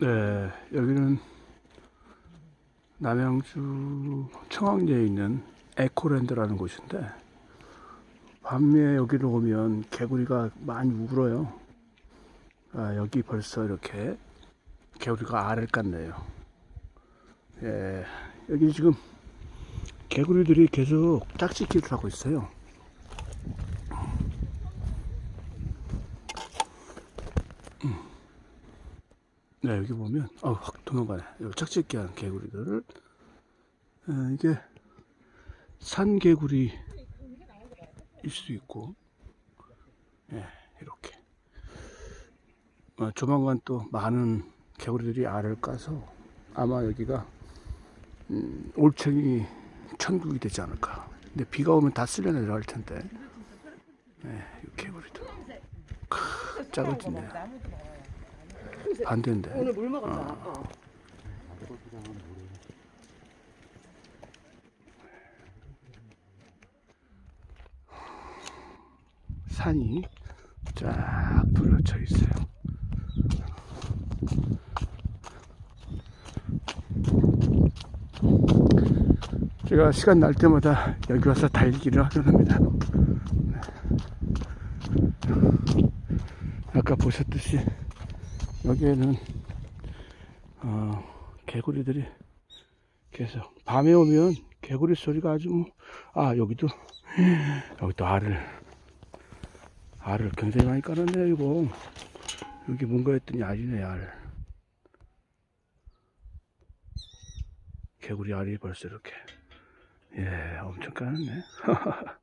네, 여기는 남양주 청왕리에 있는 에코랜드라는 곳인데 밤에 여기로 오면 개구리가 많이 울어요. 아, 여기 벌써 이렇게 개구리가 알을 깠네요. 예, 여기 지금 개구리들이 계속 짝짓기를 하고 있어요. 네, 여기 보면, 어, 확 도망가네. 여기 짝짓기 하는 개구리들을, 어, 이게 산개구리일 수도 있고, 예, 이렇게. 어, 조만간 또 많은 개구리들이 알을 까서 아마 여기가, 음, 올챙이 천국이 되지 않을까. 근데 비가 오면 다 쓸려 내려갈 텐데, 네, 이 개구리도. 크, 작아지네. 반 대인데. 오늘 물 먹었잖아. 어. 산이 쫙 둘러쳐 있어요. 제가 시간 날 때마다 여기 와서 달리기를 하곤 합니다. 네. 아까 보셨듯이 여기에는 어, 개구리들이 계속 밤에 오면 개구리 소리가 아주 뭐, 아 여기도 여기도 알을 알을 굉장히 많이 깔았네요 이거. 여기 뭔가 했더니 알이네 알. 개구리 알이 벌써 이렇게 예 엄청 깔았네